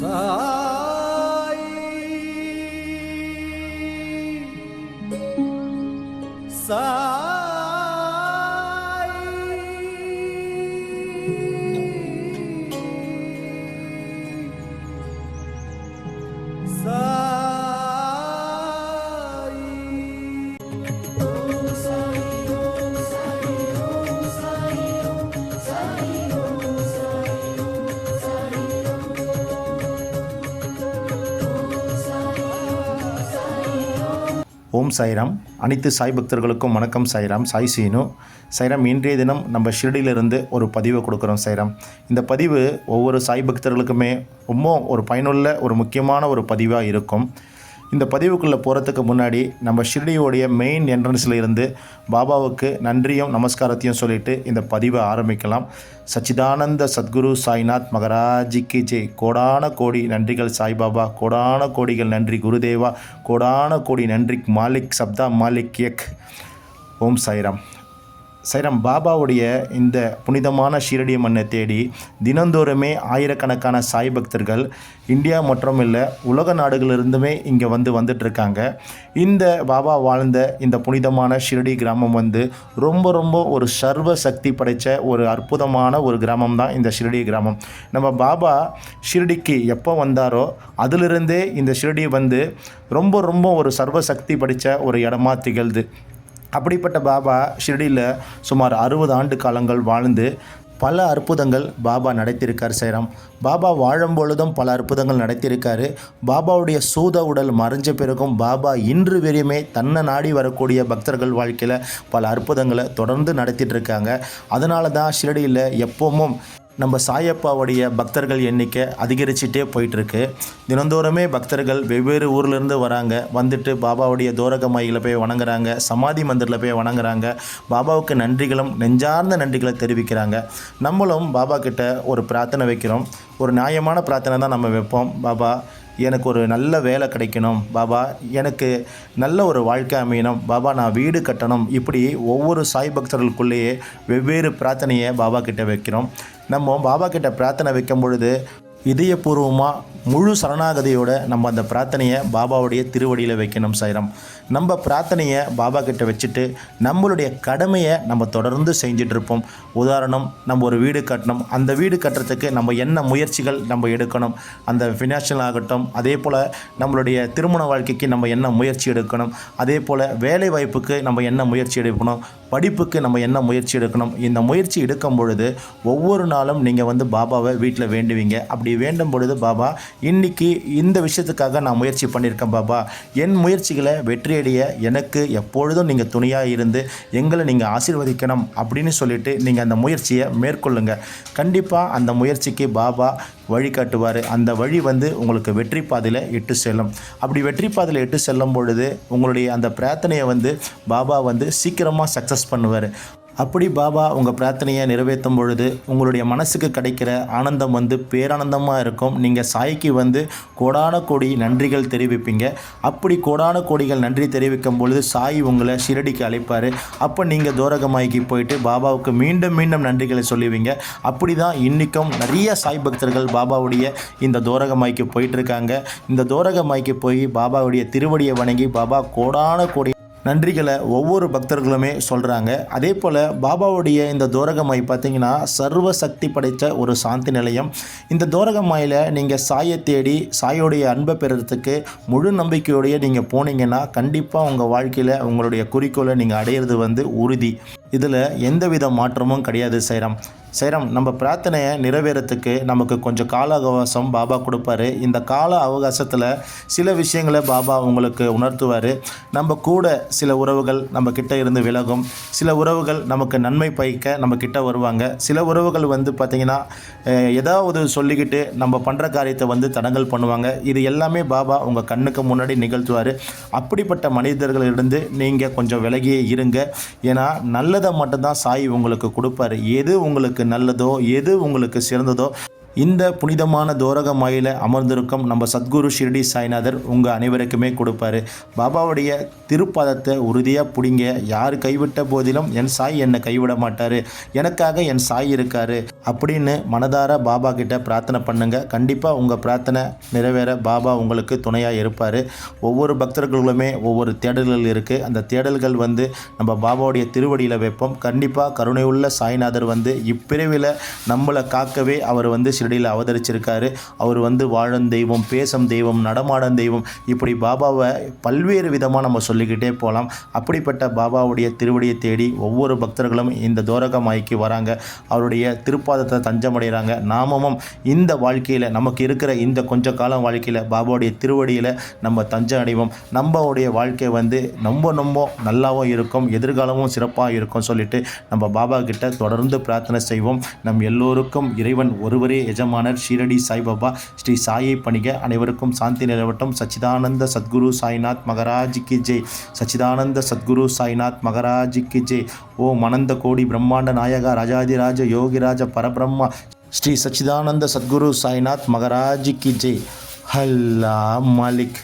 准 ஓம் சாய்ராம். அனைத்து சாய் பக்தர்களுக்கும் வணக்கம் சாய்ராம். சாய் சீனு. சைராம் இன்றைய தினம் நம்ம ஷிரடியிலிருந்து ஒரு பதிவை கொடுக்குறோம் சைராம் இந்த பதிவு ஒவ்வொரு சாய் பக்தர்களுக்குமே ரொம்ப ஒரு பயனுள்ள ஒரு முக்கியமான ஒரு பதிவாக இருக்கும். இந்த பதிவுக்குள்ளே போகிறதுக்கு முன்னாடி நம்ம ஷிர்டியோடைய மெயின் என்ட்ரன்ஸில் இருந்து பாபாவுக்கு நன்றியும் நமஸ்காரத்தையும் சொல்லிட்டு இந்த பதிவை ஆரம்பிக்கலாம். சச்சிதானந்த சத்குரு சாய்நாத் மகராஜிக்கு ஜெய். கோடான கோடி நன்றிகள் சாய்பாபா. கோடான கோடிகள் நன்றி குருதேவா. கோடான கோடி நன்றி மாலிக் சப்தா மாலிக் யக். ஓம் சாய்ராம். சைரம் பாபாவுடைய இந்த புனிதமான ஷீரடி மண்ணை தேடி தினந்தோறுமே ஆயிரக்கணக்கான சாய் பக்தர்கள் இந்தியா மற்றும் இல்லை உலக நாடுகளிலிருந்துமே இங்கே வந்து வந்துட்டுருக்காங்க இந்த பாபா வாழ்ந்த இந்த புனிதமான ஷிரடி கிராமம் வந்து ரொம்ப ரொம்ப ஒரு சர்வ சக்தி படைத்த ஒரு அற்புதமான ஒரு கிராமம் தான் இந்த ஷிரடி கிராமம். நம்ம பாபா ஷிரடிக்கு எப்போ வந்தாரோ அதிலிருந்தே இந்த ஷிரடி வந்து ரொம்ப ரொம்ப ஒரு சர்வ சக்தி படைத்த ஒரு இடமா திகழ்து. அப்படிப்பட்ட பாபா ஷிரடியில் சுமார் அறுபது ஆண்டு காலங்கள் வாழ்ந்து பல அற்புதங்கள் பாபா நடத்தியிருக்கார் சேரம். பாபா வாழும் பொழுதும் பல அற்புதங்கள் நடத்தியிருக்காரு. பாபாவுடைய சூத உடல் மறைஞ்ச பிறகும் பாபா இன்று வரையுமே தன்னை நாடி வரக்கூடிய பக்தர்கள் வாழ்க்கையில் பல அற்புதங்களை தொடர்ந்து நடத்திட்டு இருக்காங்க. அதனால தான் ஷிரடியில் எப்பவும் நம்ம சாயப்பாவுடைய பக்தர்கள் எண்ணிக்கை அதிகரிச்சுட்டே போயிட்டுருக்கு. தினந்தோறுமே பக்தர்கள் வெவ்வேறு ஊர்லேருந்து வராங்க. வந்துட்டு பாபாவுடைய தோரகமாயில போய் வணங்குறாங்க. சமாதி மந்திரில் போய் வணங்குறாங்க. பாபாவுக்கு நன்றிகளும் நெஞ்சார்ந்த நன்றிகளை தெரிவிக்கிறாங்க. நம்மளும் பாபா கிட்ட ஒரு பிரார்த்தனை வைக்கிறோம். ஒரு நியாயமான பிரார்த்தனை தான் நம்ம வைப்போம். பாபா எனக்கு ஒரு நல்ல வேலை கிடைக்கணும். பாபா எனக்கு நல்ல ஒரு வாழ்க்கை அமையணும். பாபா நான் வீடு கட்டணும். இப்படி ஒவ்வொரு சாய் பக்தர்களுக்குள்ளேயே வெவ்வேறு பிரார்த்தனையை பாபா கிட்ட வைக்கிறோம். நம்ம பாபா கிட்ட பிரார்த்தனை வைக்கும் பொழுது இதயபூர்வமாக முழு சரணாகதியோட நம்ம அந்த பிரார்த்தனையை பாபாவுடைய திருவடியில் வைக்கணும் சைரம் நம்ம பிரார்த்தனையை பாபா கிட்ட வச்சுட்டு நம்மளுடைய கடமையை நம்ம தொடர்ந்து செஞ்சிட்ருப்போம் உதாரணம் நம்ம ஒரு வீடு கட்டணும். அந்த வீடு கட்டுறதுக்கு நம்ம என்ன முயற்சிகள் நம்ம எடுக்கணும்? அந்த ஃபினான்ஷியல் ஆகட்டும் அதே போல் நம்மளுடைய திருமண வாழ்க்கைக்கு நம்ம என்ன முயற்சி எடுக்கணும்? அதே போல் வேலை வாய்ப்புக்கு நம்ம என்ன முயற்சி எடுக்கணும்? படிப்புக்கு நம்ம என்ன முயற்சி எடுக்கணும்? இந்த முயற்சி எடுக்கும் பொழுது ஒவ்வொரு நாளும் நீங்கள் வந்து பாபாவை வீட்டில் வேண்டுவீங்க. அப்படி வேண்டும் பொழுது பாபா இன்றைக்கி இந்த விஷயத்துக்காக நான் முயற்சி பண்ணியிருக்கேன் பாபா. என் முயற்சிகளை வெற்றியடைய எனக்கு எப்பொழுதும் நீங்கள் துணையாக இருந்து எங்களை நீங்கள் ஆசீர்வதிக்கணும். அப்படின்னு சொல்லிட்டு நீங்கள் அந்த முயற்சியை மேற்கொள்ளுங்க. கண்டிப்பாக அந்த முயற்சிக்கு பாபா வழிகாட்டுவார். அந்த வழி வந்து உங்களுக்கு வெற்றி பாதையில் இட்டு செல்லும். அப்படி வெற்றி பாதையில் இட்டு செல்லும் பொழுது உங்களுடைய அந்த பிரார்த்தனையை வந்து பாபா வந்து சீக்கிரமாக சக்ஸஸ் பண்ணுவார். அப்படி பாபா உங்கள் பிரார்த்தனையை நிறைவேற்றும் பொழுது உங்களுடைய மனசுக்கு கிடைக்கிற ஆனந்தம் வந்து பேரானந்தமாக இருக்கும். நீங்கள் சாய்க்கு வந்து கோடான கோடி நன்றிகள் தெரிவிப்பீங்க. அப்படி கோடான கோடிகள் நன்றி தெரிவிக்கும் பொழுது சாய் உங்களை ஷிரடிக்கு அழைப்பார். அப்போ நீங்கள் தோரகமாய்க்கு போயிட்டு பாபாவுக்கு மீண்டும் மீண்டும் நன்றிகளை சொல்லுவீங்க. அப்படி தான் இன்றைக்கும் நிறைய சாய் பக்தர்கள் பாபாவுடைய இந்த தோரகமாய்க்கு போயிட்டுருக்காங்க இந்த தோரகமாய்க்கு போய் பாபாவுடைய திருவடியை வணங்கி பாபா கோடான கோடி நன்றிகளை ஒவ்வொரு பக்தர்களுமே சொல்கிறாங்க அதே போல் பாபாவுடைய இந்த தோரகமாய் பார்த்தீங்கன்னா சர்வ சக்தி படைத்த ஒரு சாந்தி நிலையம். இந்த தோரகமாயில் நீங்கள் சாயை தேடி சாயோடைய அன்பை பெறுறதுக்கு முழு நம்பிக்கையோடைய நீங்கள் போனீங்கன்னா கண்டிப்பாக உங்கள் வாழ்க்கையில் உங்களுடைய குறிக்கோளை நீங்கள் அடையிறது வந்து உறுதி. இதில் எந்தவித மாற்றமும் கிடையாது சைரம். சைரம் நம்ம பிரார்த்தனையை நிறைவேறத்துக்கு நமக்கு கொஞ்சம் கால அவகாசம் பாபா கொடுப்பாரு. இந்த கால அவகாசத்தில் சில விஷயங்களை பாபா உங்களுக்கு உணர்த்துவார். நம்ம கூட சில உறவுகள் நம்ம கிட்ட இருந்து விலகும். சில உறவுகள் நமக்கு நன்மை பயக்க நம்ம கிட்ட வருவாங்க. சில உறவுகள் வந்து பார்த்திங்கன்னா ஏதாவது சொல்லிக்கிட்டு நம்ம பண்ணுற காரியத்தை வந்து தடங்கல் பண்ணுவாங்க. இது எல்லாமே பாபா உங்கள் கண்ணுக்கு முன்னாடி நிகழ்த்துவார். அப்படிப்பட்ட மனிதர்களிலிருந்து நீங்கள் கொஞ்சம் விலகியே இருங்க. ஏன்னா நல்லதை மட்டும்தான் சாய் உங்களுக்கு கொடுப்பாரு. எது உங்களுக்கு நல்லதோ எது உங்களுக்கு சிறந்ததோ இந்த புனிதமான தோரக மாயில அமர்ந்திருக்கும் நம்ம சத்குரு ஷிரடி சாய்நாதர் உங்கள் அனைவருக்குமே கொடுப்பாரு. பாபாவுடைய திருப்பாதத்தை உறுதியாக பிடிங்க. யார் கைவிட்ட போதிலும் என் சாய் என்னை கைவிட மாட்டார். எனக்காக என் சாய் இருக்கார். அப்படின்னு மனதார பாபா கிட்ட பிரார்த்தனை பண்ணுங்க. கண்டிப்பாக உங்கள் பிரார்த்தனை நிறைவேற பாபா உங்களுக்கு துணையாக இருப்பார். ஒவ்வொரு பக்தர்களுமே ஒவ்வொரு தேடல்கள் இருக்குது அந்த தேடல்கள் வந்து நம்ம பாபாவுடைய திருவடியில் வைப்போம். கண்டிப்பாக கருணையுள்ள சாய்நாதர் வந்து இப்பிறவியில் நம்மளை காக்கவே அவர் வந்து ஷிரடியில் அவதரிச்சிருக்காரு. அவர் வந்து வாழும் தெய்வம் பேசும் தெய்வம் நடமாடும் தெய்வம். இப்படி பாபாவை பல்வேறு விதமாக நம்ம சொல்லிக்கிட்டே போகலாம் அப்படிப்பட்ட பாபாவுடைய திருவடியை தேடி ஒவ்வொரு பக்தர்களும் இந்த தோரகமாய்க்கு வராங்க. அவருடைய திருப்பாதத்தை தஞ்சமடைகிறாங்க. நாமமும் இந்த வாழ்க்கையில் நமக்கு இருக்கிற இந்த கொஞ்ச காலம் வாழ்க்கையில் பாபாவுடைய திருவடியில் நம்ம தஞ்சம் அடைவோம். நம்மளுடைய வாழ்க்கை வந்து ரொம்ப ரொம்ப நல்லாவும் இருக்கும் எதிர்காலமும் சிறப்பாக இருக்கும் சொல்லிட்டு நம்ம பாபா கிட்ட தொடர்ந்து பிரார்த்தனை செய்வோம். நம் எல்லோருக்கும் இறைவன் ஒருவரே எஜமானர் ஷீரடி சாய்பாபா ஸ்ரீ சாயை பணிக அனைவருக்கும் சாந்தி நிலவட்டும். சச்சிதானந்த சத்குரு சாய்நாத் மகராஜ் கி ஜெய். சச்சிதானந்த சத்குரு சாய்நாத் மகராஜ் கி ஜெய். ஓம் அனந்த கோடி பிரம்மாண்ட நாயகா ராஜாதிராஜ யோகிராஜ பரபிரம்மா ஸ்ரீ சச்சிதானந்த சத்குரு சாய்நாத் மகராஜ் கி ஜெய். ஹல்லா மாலிக்.